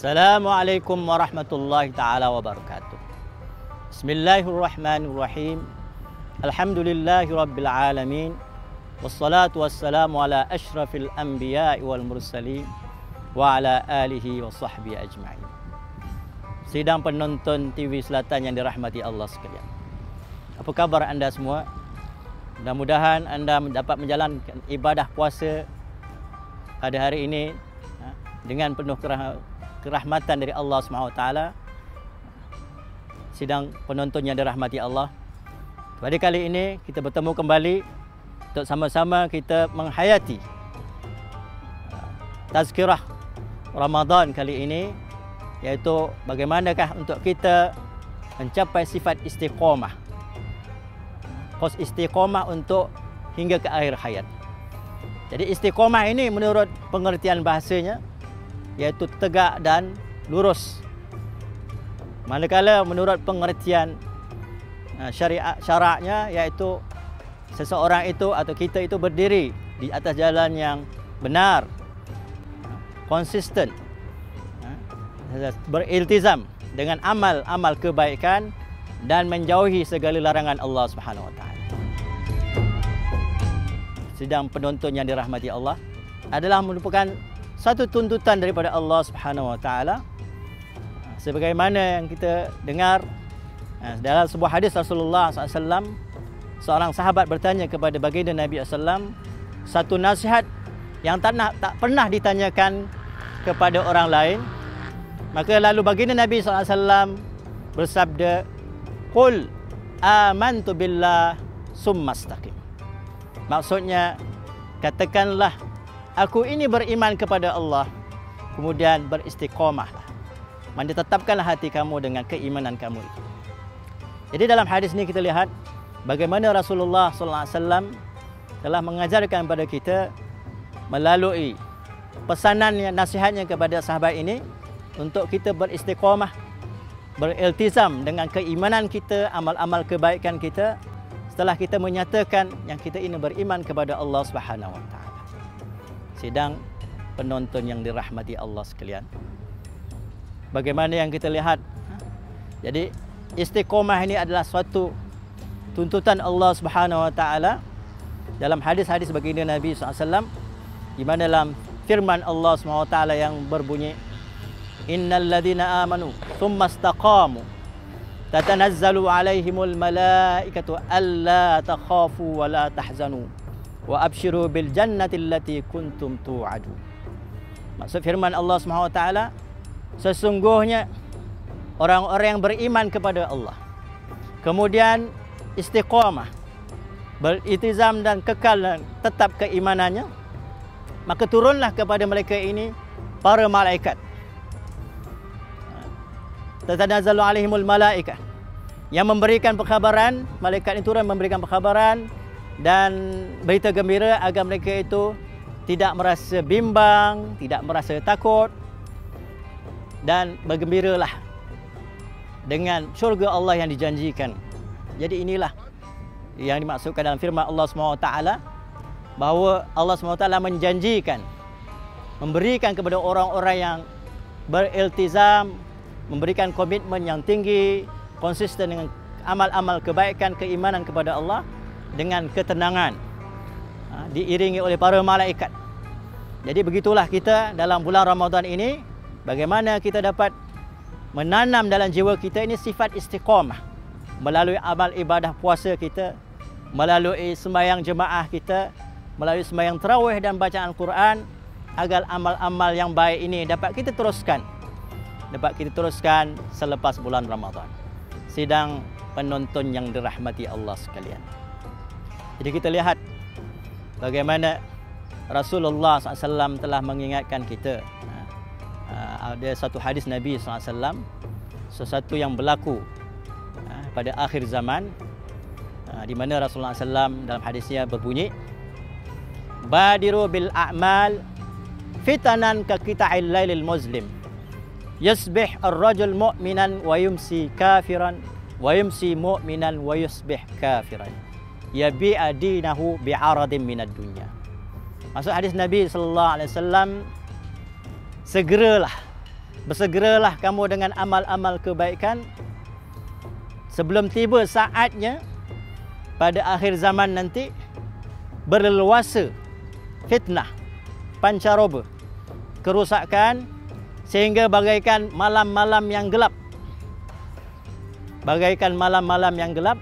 السلام عليكم ورحمة الله تعالى وبركاته. بسم الله الرحمن الرحيم. الحمد لله رب العالمين. Asyrafil anbiya'i wal mursalin wa ala alihi wa sahbihi ajma'in. Sidang penonton TV Selatan yang dirahmati Allah sekalian. Apa khabar anda semua? Mudah-mudahan anda dapat menjalankan ibadah puasa pada hari ini ha, dengan penuh kerahmatan dari Allah SWT sidang penonton yang dirahmati Allah pada kali ini kita bertemu kembali untuk sama-sama kita menghayati uh, tazkirah Ramadan kali ini iaitu bagaimanakah untuk kita mencapai sifat istiqamah kos istiqamah untuk hingga ke akhir hayat jadi istiqamah ini menurut pengertian bahasanya iaitu tegak dan lurus. Manakala menurut pengertian uh, syariat syaraknya iaitu seseorang itu atau kita itu berdiri di atas jalan yang benar, konsisten, uh, beriltizam dengan amal-amal kebaikan dan menjauhi segala larangan Allah Subhanahu Wa Taala. Sidang penonton yang dirahmati Allah adalah merupakan satu tuntutan daripada Allah Subhanahu Wa Taala. Sebagaimana yang kita dengar eh, dalam sebuah hadis Rasulullah SAW seorang sahabat bertanya kepada baginda Nabi SAW satu nasihat yang tak, nak, tak pernah ditanyakan kepada orang lain? Maka lalu baginda Nabi SAW bersabda Qul amantu billah summastaqim maksudnya katakanlah aku ini beriman kepada Allah kemudian beristiqamahlah mandi tetapkanlah hati kamu dengan keimanan kamu itu. Jadi dalam hadis ini kita lihat bagaimana Rasulullah sallallahu alaihi wasallam telah mengajarkan kepada kita melalui pesanannya nasihatnya kepada sahabat ini untuk kita beristiqamah beriltizam dengan keimanan kita amal-amal kebaikan kita setelah kita menyatakan yang kita ini beriman kepada Allah Subhanahu wa taala sidang penonton yang dirahmati Allah sekalian. Bagaimana yang kita lihat? Jadi istiqomah ini adalah suatu tuntutan Allah Subhanahu Wa Taala dalam hadis-hadis baginda Nabi SAW di mana dalam firman Allah Subhanahu Wa Taala yang berbunyi Innal ladina amanu thumma istaqamu tatanazzalu alaihimul malaikatu alla takhafu wa la tahzanu wa abshiru bil jannati allati kuntum tu'adu. Maksud firman Allah Subhanahu wa taala sesungguhnya orang-orang yang beriman kepada Allah kemudian istiqamah beritizam dan kekal dan tetap keimanannya maka turunlah kepada mereka ini para malaikat tatanazzalu alaihimul malaikah yang memberikan perkhabaran malaikat itu turun memberikan perkhabaran dan berita gembira agar mereka itu tidak merasa bimbang, tidak merasa takut dan bergembiralah dengan syurga Allah yang dijanjikan. Jadi inilah yang dimaksudkan dalam firman Allah SWT bahawa Allah SWT menjanjikan memberikan kepada orang-orang yang beriltizam, memberikan komitmen yang tinggi, konsisten dengan amal-amal kebaikan, keimanan kepada Allah, dengan ketenangan ha, diiringi oleh para malaikat. Jadi begitulah kita dalam bulan Ramadan ini bagaimana kita dapat menanam dalam jiwa kita ini sifat istiqamah melalui amal ibadah puasa kita, melalui sembahyang jemaah kita, melalui sembahyang tarawih dan bacaan Al-Quran agar amal-amal yang baik ini dapat kita teruskan. Dapat kita teruskan selepas bulan Ramadan. Sidang penonton yang dirahmati Allah sekalian. Jadi kita lihat bagaimana Rasulullah SAW telah mengingatkan kita. Ha, ada satu hadis Nabi SAW, sesuatu yang berlaku ha, pada akhir zaman, ha, di mana Rasulullah SAW dalam hadisnya berbunyi, badiru bil a'mal fitanan ka qita'il lailil muslim yasbih ar-rajul mu'minan wa yumsi kafiran wa yumsi mu'minan wa yusbih kafiran. Yabi'a dinahu bi'aradin minad dunya. Maksud hadis Nabi sallallahu alaihi wasallam segeralah bersegeralah kamu dengan amal-amal kebaikan sebelum tiba saatnya pada akhir zaman nanti berleluasa fitnah pancaroba kerusakan sehingga bagaikan malam-malam yang gelap. Bagaikan malam-malam yang gelap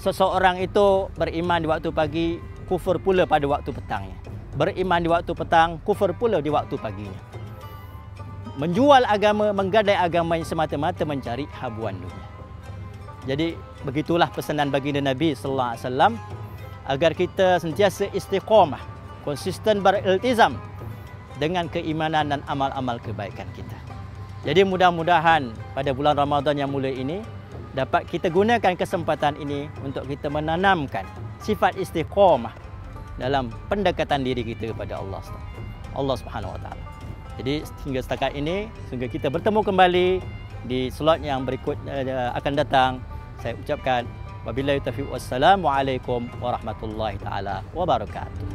seseorang itu beriman di waktu pagi kufur pula pada waktu petangnya. Beriman di waktu petang kufur pula di waktu paginya. Menjual agama menggadai agama yang semata-mata mencari habuan dunia jadi begitulah pesanan baginda Nabi sallallahu alaihi wasallam agar kita sentiasa istiqamah konsisten beriltizam dengan keimanan dan amal-amal kebaikan kita. Jadi mudah-mudahan pada bulan Ramadan yang mulai ini dapat kita gunakan kesempatan ini untuk kita menanamkan sifat istiqamah dalam pendekatan diri kita kepada Allah Allah Subhanahu Wa Taala. Jadi hingga setakat ini sehingga kita bertemu kembali di slot yang berikut uh, akan datang. Saya ucapkan wabillahi taufiq wassalamu alaikum warahmatullahi taala wabarakatuh.